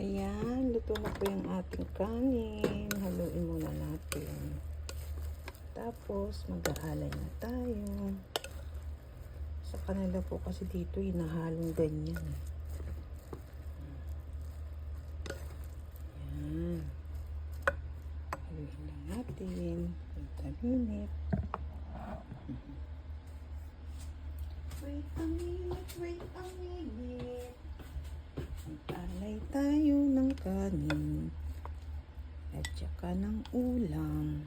Ayan, luto na po yung ating kanin. Haluin muna natin. Tapos, mag-aalay na tayo. Sa kanila po kasi dito, inahalong ganyan. Ayan. Haluin lang natin. Punta minute. Wait a minute, wait a minute. Mag-alay tayo ng kanin at saka ng ulam.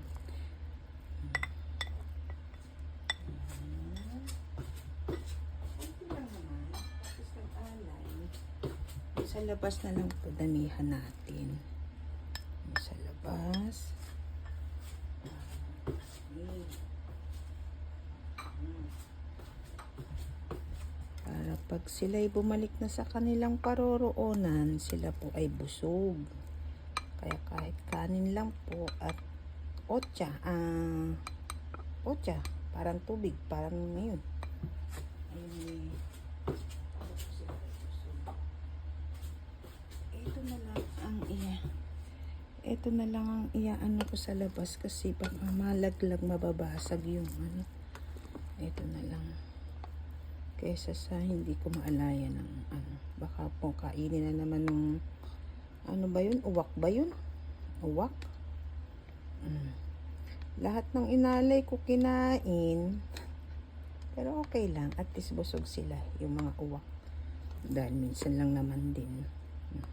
Sa labas na lang po damihan natin. Sa labas. Okay. Para pag sila'y bumalik na sa kanilang paroroonan, sila po ay busog. Kaya kahit kanin lang po at otsa, ah, otsa, parang tubig, parang ngayon. Ay, ito na lang ang iya. Ito na lang ang iaano ko sa labas kasi baka malaglag mababasag yung ano. Ito na lang kaysa sa hindi ko maalaya ng ano. Baka po kainin na naman ng ano ba yun? Uwak ba yun? Uwak? Mm. Lahat ng inalay ko kinain. Pero okay lang. At least busog sila. Yung mga uwak. Dahil minsan lang naman din. Mm.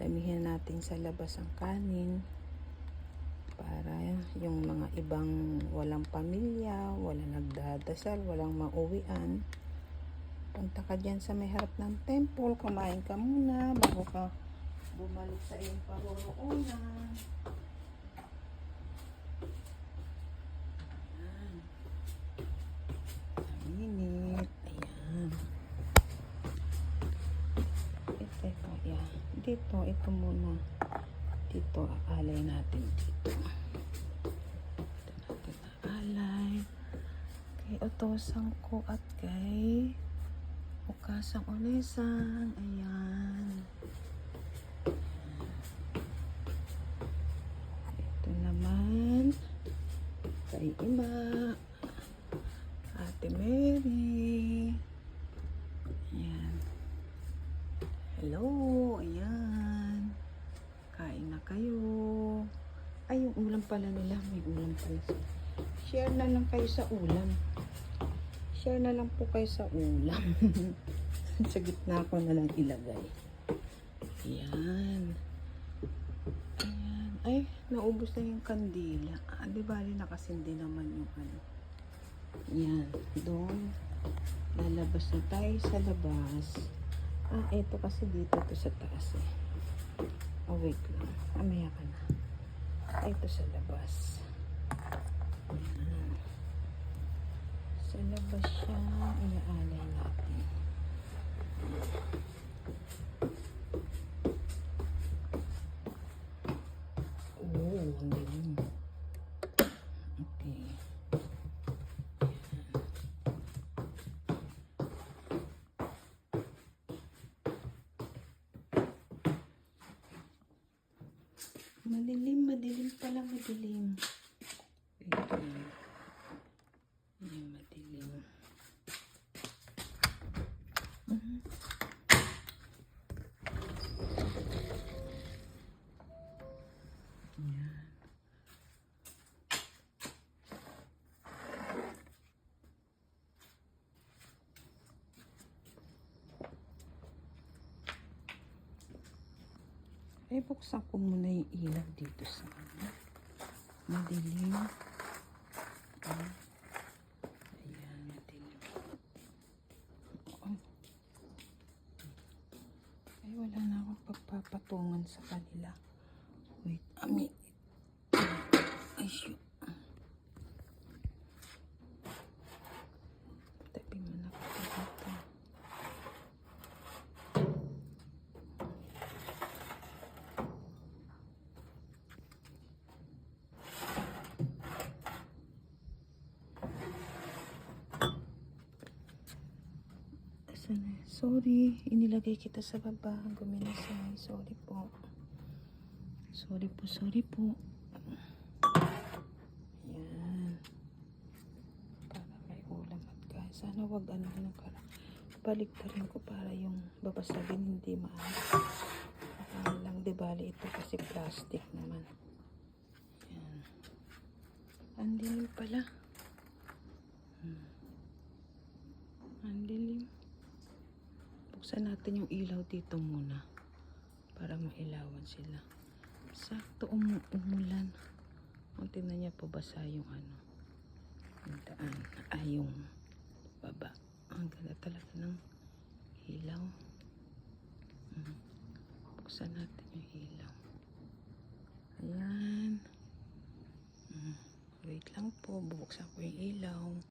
Damihan natin sa labas ang kanin. Yung mga ibang walang pamilya, walang nagdadasal, walang mauwian. Punta ka dyan sa may harap ng temple, kumain ka muna bago ka bumalik sa iyong. Ang Minute. Ayan. Ito, ito, yeah. Dito, ito muna. Dito, aalay natin dito. Dito Kay ko at kay Ukasang Onesang. Ayan. Ito naman. Kay Ima. Ate Mary. Ayan. Hello. Ayan. Kain na kayo. Ay, yung ulam pala nila. May ulam pala sila. Share na lang kayo sa ulam. Share na lang po kayo sa ulam. sa gitna ko na lang ilagay. Ayan. Ayan. Ay, naubos na yung kandila. Ah, di bali nakasindi naman yung ano. Ayan. Doon. Lalabas na tayo sa labas. Ah, eto kasi dito to sa taas eh. Oh, wait lang. Amaya ka na. Ito sa labas. Ayan. Sa labas siya, iaalay natin. Oo, ang galing. Okay. Madilim, madilim pala, madilim. Yan. Eh, buksan ko muna yung ilaw dito sa ano. Madilim. Ah. Ayan, madilim. Ay, wala na akong pagpapatungan sa kanila. Wait, ami. Ay, shoot. Tabi mo na ako dito. Sana. Sorry, inilagay kita sa baba. Guminasay. Sorry po. Sorry po, sorry po. Yan. Para may ulam at kain. Sana wag ano ng kara. Balik pa rin ko para yung babasagin hindi maano. Ano lang, di bali ito kasi plastic naman. Yan. Ang dilim pala. Hmm. Ang dilim. Buksan natin yung ilaw dito muna para mailawan sila. Sakto um umulan. Ang tingnan niya po basa yung ano. Yung daan. Ay, yung baba. Ang ganda talaga ng ilaw. Mm. Buksan natin yung ilaw. Ayan. Mm. Wait lang po. Bubuksan ko yung ilaw.